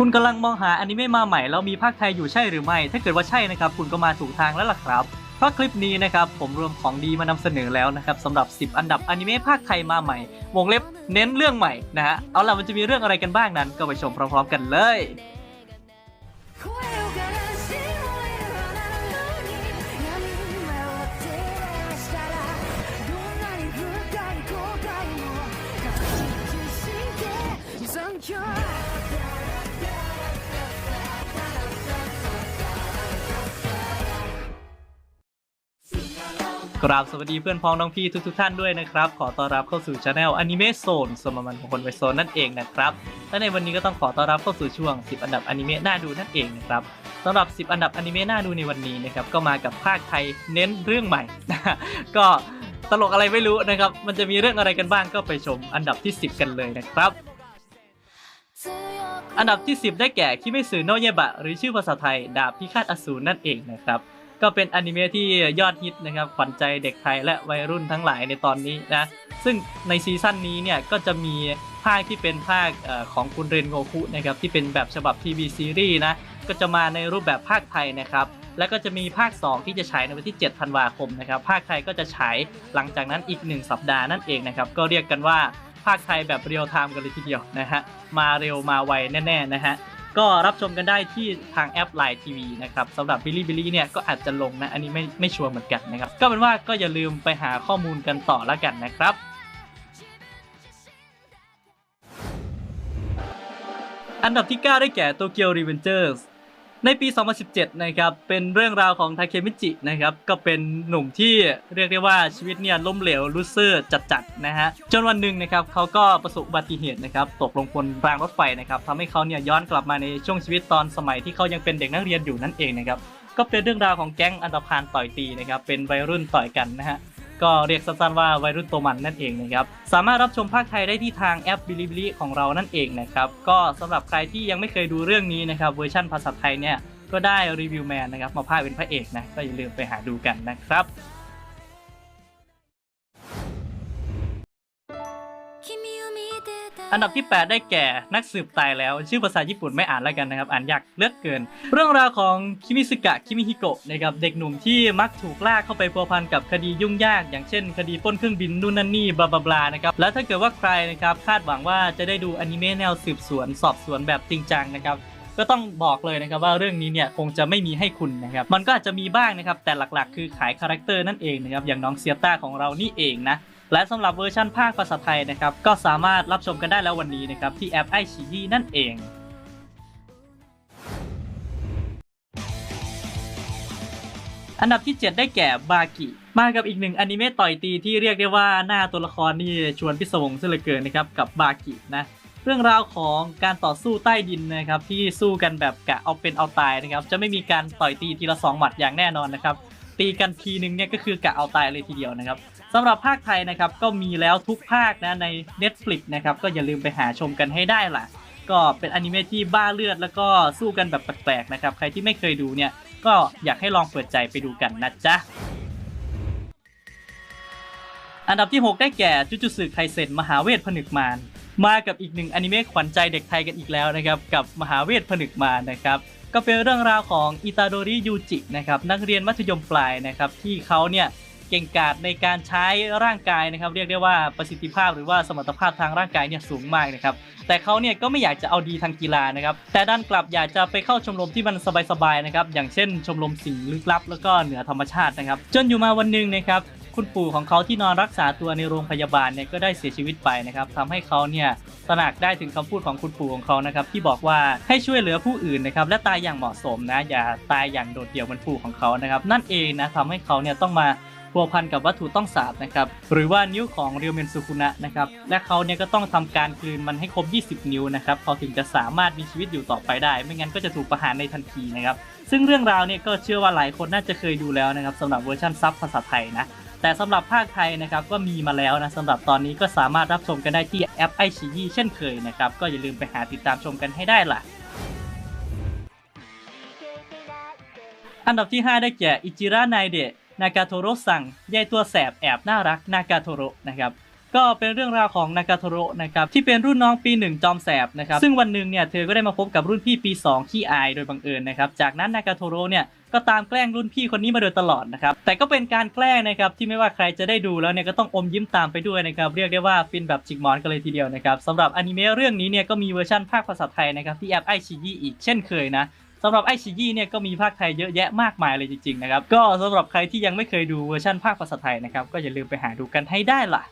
คุณกำลังมองหาอนิเมะมาใหม่แล้วมีภาคไทยอยู่ใช่หรือไม่ ถ้าเกิดว่าใช่นะครับ คุณก็มาถูกทางแล้วล่ะครับ เพราะคลิปนี้นะครับผมรวมของดีมานำเสนอแล้วนะครับสำหรับ 10 อันดับอนิเมะภาคไทยมาใหม่ วงเล็บเน้นเรื่องใหม่นะฮะเอาล่ะมันจะมีเรื่องอะไรกันบ้างนั้น ก็ไปชมพร้อมๆ กันเลย กราบสวัสดีเพื่อนพ้องน้องพี่ทุกๆท่านด้วยนะครับ ขอต้อนรับเข้าสู่ช anel อนิเมะโซนสมมันของคนไวโซนนั่นเองนะครับและในวันนี้ก็ต้องขอต้อนรับเข้าสู่ช่วง 10 อันดับอนิเมะน่าดูนั่นเองนะครับสำหรับ 10 อันดับอนิเมะน่าดูในวันนี้นะครับก็มากับภาคไทยเน้นเรื่องใหม่ ก็ตลกอะไรไม่รู้นะครับ มันจะมีเรื่องอะไรกันบ้างก็ไปชมอันดับที่ 10 กันเลยนะครับ อันดับที่ 10 ได้แก่คิเมสึโนะเยบะ หรือชื่อภาษาไทย ดาบพิฆาตอสูรนั่นเองนะครับ ก็เป็นอนิเมะที่ยอดฮิตนะครับขวัญใจเด็กไทยและวัยรุ่นทั้งหลายในตอนนี้นะซึ่งในซีซั่นนี้เนี่ยก็จะมีภาคที่เป็นภาคอของคุณเรนโงคุนะครับที่เป็นแบบฉบับทีวีซีรีส์นะก็จะมาในรูปแบบภาคไทยนะครับแล้วก็จะมีภาค 2 ที่จะฉายในวันที่ 7 ธันวาคมนะครับ ภาคไทยก็จะฉายหลังจากนั้นอีก 1 สัปดาห์นั่นเองนะครับ ก็เรียกกันว่าภาคไทยแบบเรียลไทม์กันเลยทีเดียวนะฮะ มาเร็วมาไวแน่ ๆ นะฮะ ก็รับชมกันได้ที่ทางแอปไลน์ทีวีนะครับสำหรับบิลลี่บิลลี่เนี่ยก็อาจจะลงนะ อันนี้ไม่ไม่ชัวร์เหมือนกันนะครับ ก็เป็นว่าก็อย่าลืมไปหาข้อมูลกันต่อแล้วกันนะครับอันดับที่ 9 ได้แก่ Tokyo Revengers ในปี 2017 นะครับ เป็นเรื่องราวของทาเคมิจินะครับ ก็เป็นหนุ่มที่เรียกได้ว่าชีวิตเนี่ยล้มเหลวลูเซอร์จัดๆนะฮะ จนวันหนึ่งนะครับเขาก็ประสบอุบัติเหตุนะครับ ตกลงบนรางรถไฟนะครับทำให้เขาเนี่ยย้อนกลับมาในช่วงชีวิตตอนสมัยที่เขายังเป็นเด็กนักเรียนอยู่นั่นเองนะครับ ก็เป็นเรื่องราวของแก๊งอันดพานต่อยตีนะครับ เป็นวัยรุ่นต่อยกันนะฮะ ก็เรียกสั้นๆว่าวัยรุ่นโตมันนั่นเองนะครับ สามารถรับชมภาคไทยได้ที่ทางแอปบิลิบิลิของเรานั่นเองนะครับ ก็สำหรับใครที่ยังไม่เคยดูเรื่องนี้นะครับเวอร์ชันภาษาไทยเนี่ยก็ได้รีวิวแมนนะครับมาพาเป็นพระเอกนะก็อย่าลืมไปหาดูกันนะครับ อันดับที่ 8 ได้แก่นักสืบตายแล้ว ชื่อภาษาญี่ปุ่นไม่อ่านแล้วกันนะครับ อ่านยากเลือกเกิน เรื่องราวของคิมิสึกะคิมิฮิโกะนะครับเด็กหนุ่มที่มักถูกลากเข้าไปพัวพันกับคดียุ่งยาก อย่างเช่น คดีปล้นเครื่องบินนู่นนั่นนี่บลาบลาบลานะครับแล้วถ้าเกิดว่าใครนะครับคาดหวังว่าจะได้ดูอนิเมะแนวสืบสวน สอบสวนแบบจริงจังนะครับก็ต้องบอกเลยนะครับว่าเรื่องนี้เนี่ยคงจะไม่มีให้คุณนะครับ มันก็อาจจะมีบ้างนะครับ แต่หลักๆ คือขายคาแรคเตอร์นั่นเองนะครับ อย่างน้องเซียต้าของเรานี่เองนะ และสำหรับเวอร์ชันภาคภาษาไทยนะครับ ก็สามารถรับชมกันได้แล้ววันนี้นะครับ ที่แอปไอชีดีนั่นเอง อันดับที่ 7 ได้แก่บากิมากับอีกหนึ่งอนิเมะต่อยตีที่เรียกได้ว่าหน้าตัวละครนี่ชวนพิศวงซะเหลือเกินนะครับกับบากินะเรื่องราวของการต่อสู้ใต้ดินนะครับที่สู้กันแบบกะเอาเป็นเอาตายนะครับจะไม่มีการต่อยตีทีละสองหมัดอย่างแน่นอนนะครับ ตีกันทีนึงเนี่ยก็คือกะเอาตายเลยทีเดียวนะครับสำหรับภาคไทยนะครับก็มีแล้วทุกภาคนะใน Netflix นะครับก็อย่าลืมไปหาชมกันให้ได้ล่ะ ก็เป็นอนิเมะที่บ้าเลือดแล้วก็สู้กันแบบแปลกๆนะครับใครที่ไม่เคยดูเนี่ยก็อยากให้ลองเปิดใจไปดูกันนะจ๊ะอันดับที่ 6 ได้แก่จุจุสึไคเซ็นมหาเวทผนึกมาร มากับอีกหนึ่งอนิเมะขวัญใจเด็กไทยกันอีกแล้วนะครับ กับมหาเวทผนึกมานะครับ ก็เป็นเรื่องราวของอิตาโดริยูจินะครับนักเรียนมัธยมปลายนะครับ ที่เขาเนี่ยเก่งกาจในการใช้ร่างกายนะครับ เรียกได้ว่าประสิทธิภาพหรือว่าสมรรถภาพทางร่างกายเนี่ยสูงมากนะครับ แต่เขาเนี่ยก็ไม่อยากจะเอาดีทางกีฬานะครับ แต่ด้านกลับอยากจะไปเข้าชมรมที่มันสบายๆนะครับ อย่างเช่นชมรมสิ่งลึกลับ แล้วก็เหนือธรรมชาตินะครับ จนอยู่มาวันหนึ่งนะครับ คุณปู่ของเขาที่นอนรักษาตัวในโรงพยาบาลเนี่ยก็ได้เสียชีวิตไปนะครับทำให้เขาเนี่ยตระหนักได้ถึงคำพูดของคุณปู่ของเขานะครับที่บอกว่าให้ช่วยเหลือผู้อื่นนะครับและตายอย่างเหมาะสมนะอย่าตายอย่างโดดเดี่ยวเหมือนปู่ของเขานะครับนั่นเองนะทำให้เขาเนี่ยต้องมาพัวพันกับวัตถุต้องสาบนะครับหรือว่านิ้วของเรียวเมนสุคุนะนะครับและเขาเนี่ยก็ต้องทำการกลืนมันให้ครบ 20 นิ้วนะครับเขาถึงจะสามารถมีชีวิตอยู่ต่อไปได้ ไม่งั้นก็จะถูกประหารในทันทีนะครับซึ่งเรื่องราวเนี่ยก็เชื่อว่าหลายคนน่าจะเคยดูแล้วนะครับสำหรับเวอร์ชันซับภาษาไทยนะ แต่สำหรับภาคไทยนะครับก็มีมาแล้วนะสำหรับตอนนี้ก็สามารถรับชมกันได้ที่แอปไอชียีเช่นเคยนะครับ ก็อย่าลืมไปหาติดตามชมกันให้ได้ล่ะ อันดับที่ 5 ได้แก่อิจิระไนเดะนากาโทโรซังยายตัวแสบแอบน่ารักนากาโทโรนะครับ ก็เป็นเรื่องราวของนากาโทโรนะครับที่เป็นรุ่นน้องปี 1 จอมแสบนะครับซึ่งวันหนึ่งเนี่ยเธอก็ได้มาพบกับรุ่นพี่ปี 2 ขี้อายโดยบังเอิญนะครับจากนั้นนากาโทโรเนี่ยก็ตามแกล้งรุ่นพี่คนนี้มาโดยตลอดนะครับแต่ก็เป็นการแกล้งนะครับที่ไม่ว่าใครจะได้ดูแล้วเนี่ยก็ต้องอมยิ้มตามไปด้วยนะครับเรียกได้ว่าฟินแบบจิกหมอนกันเลยทีเดียวนะครับสำหรับอนิเมะเรื่องนี้เนี่ยก็มีเวอร์ชันภาคภาษาไทยนะครับที่แอปไอชียีอีกเช่นเคยนะสำหรับไอชิยี่เนี่ยก็มีภาคไทยเยอะแยะมากมายเลยจริงๆนะครับก็สำหรับใครที่ยังไม่เคยดูเวอร์ชันภาคภาษาไทยนะครับก็อย่าลืมไปหาดูกันให้ได้ล่ะ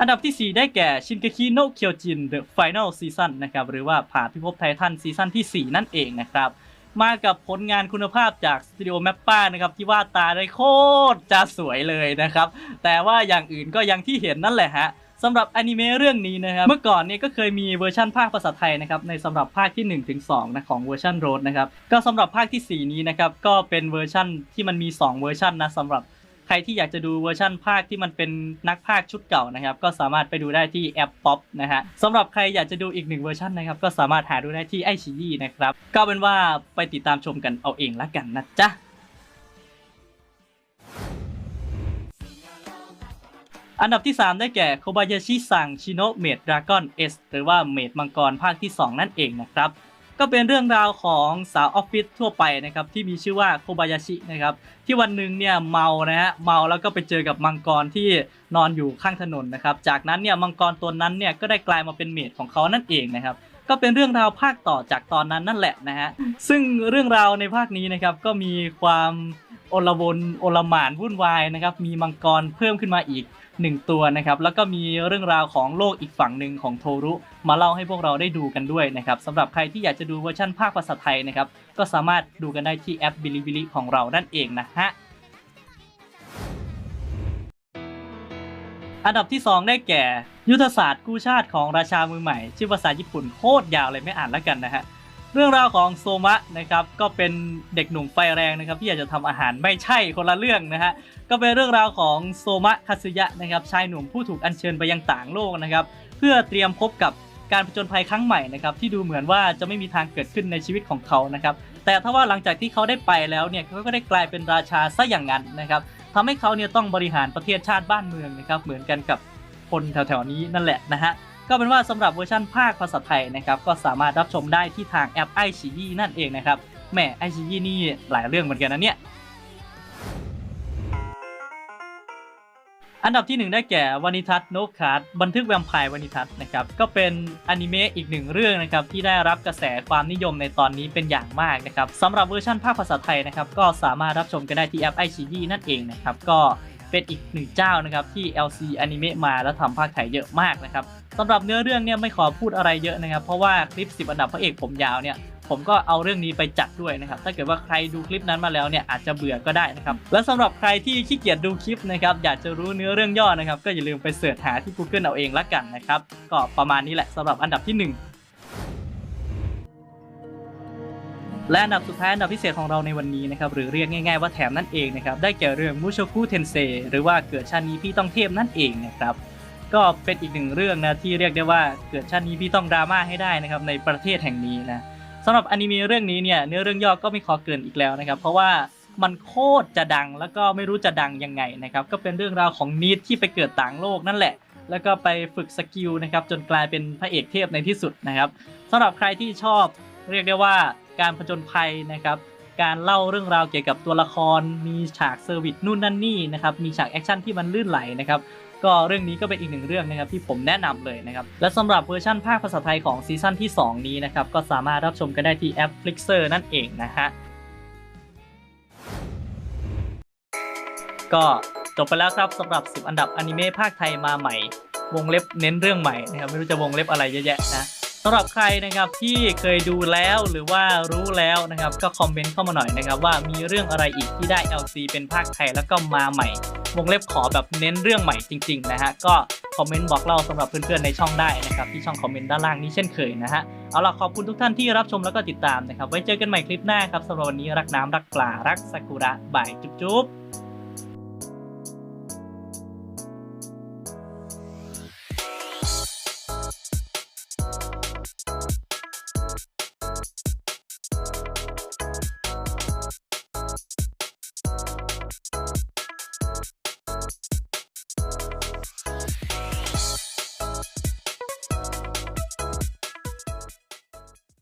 อันดับที่ 4 ได้แก่ชิน a าคิโนเคียวจิน The Final Season นนะครับหรือว่าผ่าพิภพไททันซีซั่นที่ 4 นั่นเองนะครับมากับผลงานคุณภาพจากสตูดิโอแมปป้านะครับที่วาดตาได้โคตรจะสวยเลยนะครับ แต่ว่าอย่างอื่นก็ยังที่เห็นนั่นแหละฮะสำหรับอนิเมะเรื่องนี้นะครับเมื่อก่อนเนี่ยก็เคยมีเวอร์ชันภาคภาษาไทยนะครับในสำหรับภาคที่1ถึง2นะของเวอร์ชันโรดนะครับก็สำหรับภาคทีสี่ 4 นี้นะครับก็เป็นเวอร์ชันที่มันมี 2 เวอร์ชันนะสำหรับ ใครที่อยากจะดูเวอร์ชันภาคที่มันเป็นนักภาคชุดเก่านะครับ ก็สามารถไปดูได้ที่แอปป๊อปนะฮะสำหรับใครอยากจะดูอีกหนึ่งเวอร์ชันนะครับ ก็สามารถหาดูได้ที่ไอชียีนะครับ ก็เป็นว่าไปติดตามชมกันเอาเองละกันนะจ๊ะอันดับที่ 3 ได้แก่โคบายาชิซังชิโนเมดดราก้อนเอสหรือว่าเมดมังกรภาคที่ 2 นั่นเองนะครับ ก็เป็นเรื่องราวของสาวออฟฟิศทั่วไปนะครับที่มีชื่อว่าโคบายาชินะครับที่วันหนึ่งเนี่ยเมานะฮะเมาแล้วก็ไปเจอกับมังกรที่นอนอยู่ข้างถนนนะครับจากนั้นเนี่ยมังกรตัวนั้นเนี่ยก็ได้กลายมาเป็นเมดของเขานั่นเองนะครับก็เป็นเรื่องราวภาคต่อจากตอนนั้นนั่นแหละนะฮะซึ่งเรื่องราวในภาคนี้นะครับก็มีความ โอลวนโอลหมานวุ่นวายนะครับ มีมังกรเพิ่มขึ้นมาอีกหนึ่งตัวนะครับ แล้วก็มีเรื่องราวของโลกอีกฝั่งหนึ่งของโทรุ มาเล่าให้พวกเราได้ดูกันด้วยนะครับสำหรับใครที่อยากจะดูเวอร์ชันภาคภาษาไทยนะครับ ก็สามารถดูกันได้ที่แอปบิลิบิลิของเรานั่นเองนะฮะ อันดับที่ 2 ได้แก่ ยุทธศาสตร์กู้ชาติของราชามือใหม่ ชื่อภาษาญี่ปุ่นโคตรยาวเลยไม่อ่านแล้วกันนะฮะ รื่องราวของโซมะนะครับก็เป็นเด็กหนุ่มไฟแรงนะครับที่อยากจะทำอาหารไม่ใช่คนละเรื่องนะฮะก็เป็นเรื่องราวของโซมะคาซึยะนะครับชายหนุ่มผู้ถูกอัญเชิญไปยังต่างโลกนะครับเพื่อเตรียมพบกับการผจญภัยครั้งใหม่นะครับที่ดูเหมือนว่าจะไม่มีทางเกิดขึ้นในชีวิตของเขานะครับแต่ถ้าว่าหลังจากที่เขาได้ไปแล้วเนี่ยเขาก็ได้กลายเป็นราชาซะอย่างนั้นนะครับทำให้เขาเนี่ยต้องบริหารประเทศชาติบ้านเมืองนะครับเหมือนกันกับคนแถวๆนี้นั่นแหละนะฮะ ก็เป็นว่าสำหรับเวอร์ชันภาคภาษาไทยนะครับก็สามารถรับชมได้ที่ทางแอปไอชียีนั่นเองนะครับแหมไอชียีนี่หลายเรื่องเหมือนกันนะเนี่ยอันดับที่ 1 ได้แก่วานิทัศน์โนคาร์ดบันทึกแวมไพร์วานิทัศน์นะครับก็เป็นอนิเมะอีกหนึ่งเรื่องนะครับที่ได้รับกระแสความนิยมในตอนนี้เป็นอย่างมากนะครับสำหรับเวอร์ชันภาคภาษาไทยนะครับก็สามารถรับชมกันได้ที่แอปไอชียีนั่นเองนะครับก็เป็นอีกหนึ่งเจ้านะครับที่ LC อนิเมะมาแล้วทำภาคไทยเยอะมากนะครับ สำหรับเนื้อเรื่องเนี่ยไม่ขอพูดอะไรเยอะนะครับ เพราะว่าคลิป 10 อันดับพระเอกผมยาวเนี่ยผมก็เอาเรื่องนี้ไปจัดด้วยนะครับ ถ้าเกิดว่าใครดูคลิปนั้นมาแล้วเนี่ยอาจจะเบื่อก็ได้นะครับ และสำหรับใครที่ขี้เกียจดูคลิปนะครับอยากจะรู้เนื้อเรื่องย่อนะครับ ก็อย่าลืมไปเสิร์ชหาที่ Google เอาเองละกันนะครับ ก็ประมาณนี้แหละสำหรับอันดับที่ 1 และอันดับสุดท้ายอันดับพิเศษของเราในวันนี้นะครับหรือเรียกง่ายๆว่าแถมนั่นเองนะครับได้แก่เรื่องมูโชคุเทนเซหรือว่าเกิดชาตินี้พี่ต้องเทพนั่นเองนะครับ ก็เป็นอีกหนึ่งเรื่องนะที่เรียกได้ว่าเกิดชาตินี้พี่ต้องดราม่าให้ได้นะครับในประเทศแห่งนี้นะสำหรับอนิเมะเรื่องนี้เนี่ยเนื้อเรื่องย่อก็ไม่ขอเกินอีกแล้วนะครับเพราะว่ามันโคตรจะดังแล้วก็ไม่รู้จะดังยังไงนะครับก็เป็นเรื่องราวของนิดที่ไปเกิดต่างโลกนั่นแหละ แล้วก็ไปฝึกสกิลนะครับจนกลายเป็นพระเอกเทพในที่สุดนะครับสำหรับใครที่ชอบเรียกได้ว่าการผจญภัยนะครับการเล่าเรื่องราวเกี่ยวกับตัวละคร มีฉากเซอร์วิสนู่นนั่นนี่นะครับมีฉากแอคชั่นที่มันลื่นไหลนะครับ ก็เรื่องนี้ก็เป็นอีกหนึ่งเรื่องนะครับที่ผมแนะนำเลยนะครับ และสำหรับเวอร์ชั่นภาคภาษาไทยของซีซั่นที่ 2 นี้นะครับ ก็สามารถรับชมกันได้ที่แอป Flixer นั่นเองนะฮะก็จบไปแล้วครับสำหรับ 10 อันดับอนิเมะภาคไทยมาใหม่ วงเล็บเน้นเรื่องใหม่นะครับไม่รู้จะวงเล็บอะไรเยอะแยะนะสำหรับใครนะครับที่เคยดูแล้วหรือว่ารู้แล้วนะครับ ก็คอมเมนต์เข้ามาหน่อยนะครับว่ามีเรื่องอะไรอีกที่ได้ LC เป็นภาคไทยแล้วก็มาใหม่ วงเล็บขอแบบเน้นเรื่องใหม่จริงๆนะฮะก็คอมเมนต์บอกเล่าสำหรับเพื่อนๆในช่องได้นะครับที่ช่องคอมเมนต์ด้านล่างนี้เช่นเคยนะฮะเอาล่ะขอบคุณทุกท่านที่รับชมแล้วก็ติดตามนะครับไว้เจอกันใหม่คลิปหน้าครับสำหรับวันนี้รักน้ำรักปลารักซากุระบายจุ๊บๆ